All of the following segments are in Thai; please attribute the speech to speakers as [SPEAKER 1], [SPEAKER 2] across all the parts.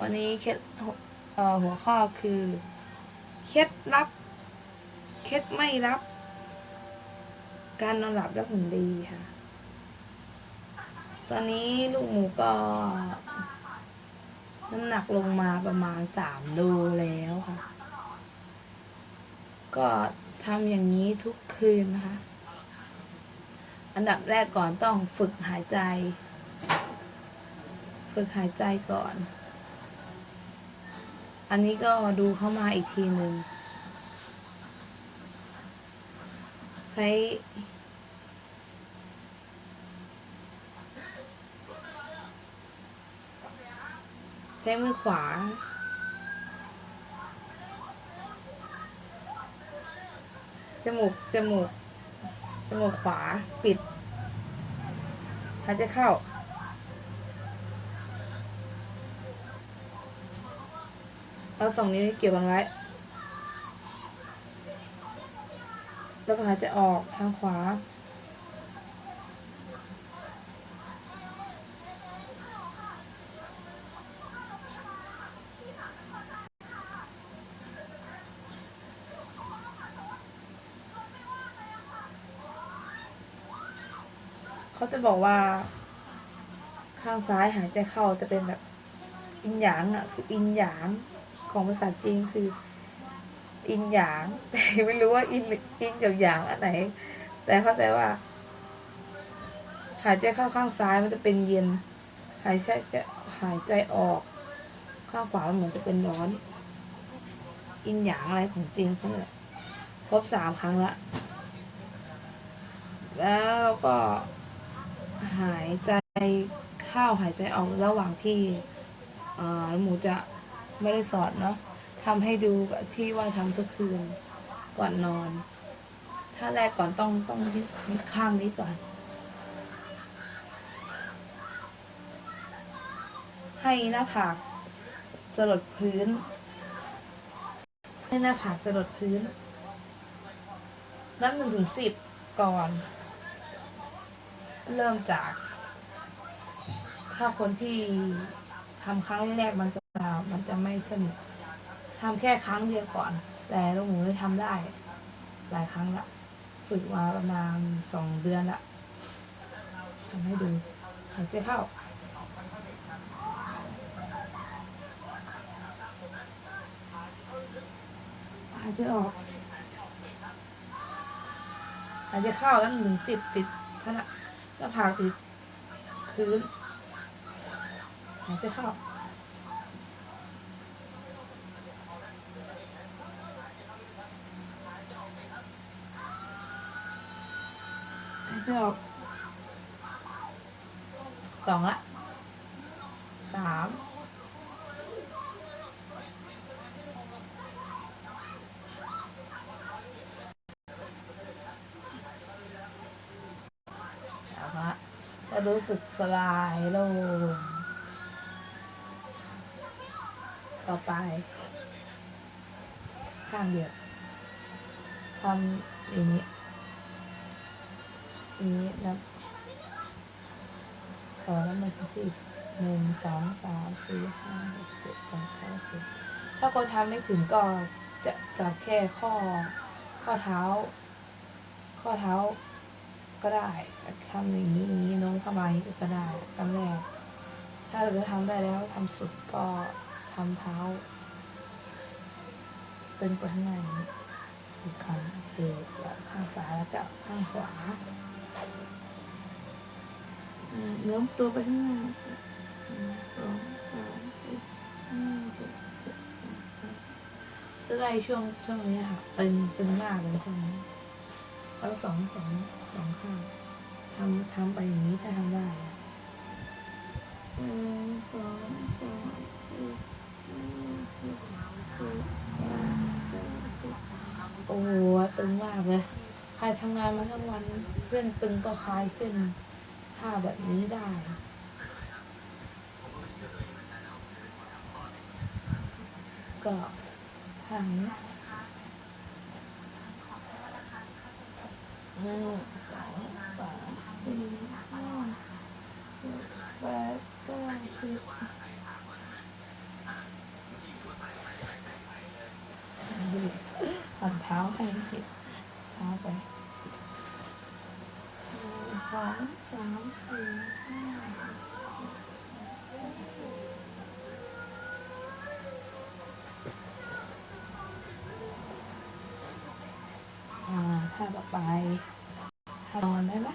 [SPEAKER 1] วันนี้เคล็ดหัวข้อคือเคล็ดลับเคล็ดไม่รับ การนอนหลับและหุ่นดีค่ะ ตอนนี้ลูกหมูก็ น้ำหนักลงมาประมาณสามโลแล้วค่ะ ก็ทำอย่างนี้ทุกคืนนะคะ อันดับแรกก่อนต้องฝึกหายใจ ฝึกหายใจก่อน อันนี้ก็ดูเข้ามาอีกทีหนึ่งใช้ ใช้มือขวาจมูก จมูก จมูกขวาปิดหายใจเข้า เอาสองนิ้วเกี่ยวกันไว้ แล้วก็หายใจออกทางขวา เขาจะบอกว่า ข้างซ้ายหายใจเข้าจะเป็นแบบอินหยางอะ คืออินหยาง ของภาษาจีนคือ อินหยาง แต่ไม่รู้ว่าอินอินกับหยางอันไหน แต่เข้าใจว่า หายใจเข้าข้างซ้ายมันจะเป็นเย็น หายใจจะหายใจออก ข้างขวามันเหมือนจะเป็นร้อน อินหยางอะไรของจีนเขาเนี่ยครบสามครั้งละ แล้วเราก็หายใจเข้าหายใจออกระหว่างที่หมูจะ ไม่ได้สอนเนาะทำให้ดูที่ว่าทำทุกคืนก่อนนอน ถ้าแรกก่อนต้องต้องยึดข้างนี้ก่อน ให้หน้าผากจรดพื้น ให้หน้าผากจรดพื้น นับหนึ่งถึงสิบก่อน เริ่มจาก ถ้าคนที่ทำครั้งแรกมันจะมันจะ ไม่สนุกทำแค่ครั้งเดียวก่อน แต่ลูกหมูได้ทำได้ หลายครั้งละ ฝึกมาประมาณสองเดือนละทำให้ดูหายใจเข้าหายใจออกหายใจเข้าแล้วหนึ่งสิบติดท่านะหน้าผากติดพื้นหายใจเข้า หายใจออกสองละสามเอาละก็รู้สึกสบายลง ต่อไป ข้างเดียวทำอย่างนี้ อย่างนี้แล้วต่อแล้วมันจะสิบหนึ่งสองสามสี่ห้าหกเจ็ดแปดเก้าสิบถ้าคนทำไม่ถึงก็จะจับแค่ข้อ ข้อเท้า ข้อเท้าก็ได้ทำอย่างนี้อย่างนี้โน้มเข้ามาอย่างนี้ก็ได้ตอนแรกถ้าเราจะทำได้แล้วทำสุดก็ทำเท้า เป็นไปข้างในสิบครั้งคือข้างซ้ายแล้วก็ข้างขวา โน้มตัวไปข้างหน้าสองสามสี่ห้าหกเจ็ดแปดเก้าจะได้ช่วงช่วงนี้ค่ะตึงตึงมากเลยช่วงนี้แล้วสองสองสองข้างทำทำไปอย่างนี้ถ้าทำได้อะหนึ่งสองสามสี่ห้าหกเจ็ดแปดเก้าโอ้โหตึงมากเลย ใครทำงานมาทั้งวันเส้นตึงก็คลายเส้นท่าแบบนี้ได้ก็ทางนี้หนึ่งสองสามสี่ห้าหกแปดเก้าสิบทำเท้าให้เห็น องสามสี่ห้าอ่าถ้าต่อไปนอนได้ไหม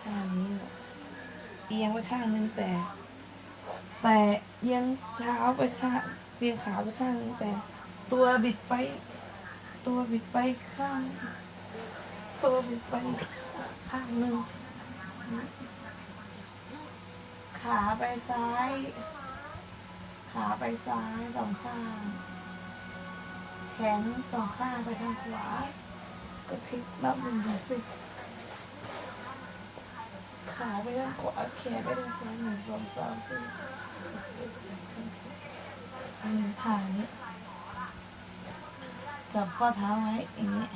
[SPEAKER 1] ท่านี้เอียงไปข้างนึงแต่ แต่เอียงเท้าไปข้างเอียงขาไปข้างนึงแต่ตัวบิดไป ตัวบิดไปข้าง ตัวบิดไปข้างหนึ่งขาไปซ้าย ขาไปซ้ายสองข้าง แขนสองข้างไปทางขวาก็พลิกรอบหนึ่งสิ ขาไปทางขวาแขนไปทางซ้ายหนึ่งสองสามสี่หกเจ็ดแปดเก้าสิบอันนี้ผ่านี้จับข้อเท้าไว้อย่างนี้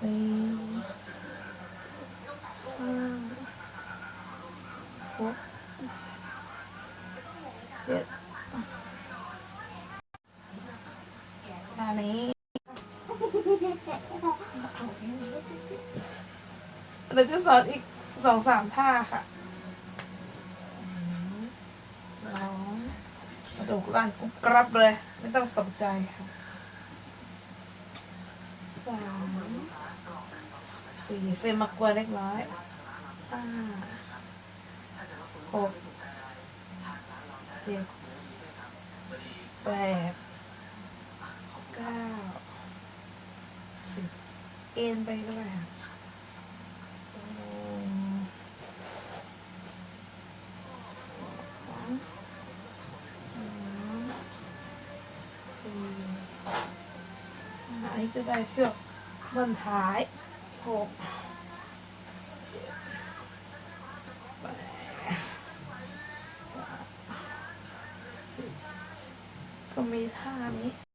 [SPEAKER 1] สี่ห้าหกเจ็ดท่านี้ เราจะสอนอีกสองสามท่าค่ะสองกระดูกล่างกรุบกรับเลย ไม่ต้องตกใจค่ะสามสี่เฟรมมากลัวเล็กน้อยห้าหกเจ็ดแปดเก้าสิบเอ็นไปด้วยค่ะตรงสองสามสี่ อันนี้จะได้เชือกบนท้ายหกเจ็ดแปดสิบก็มีท่านี้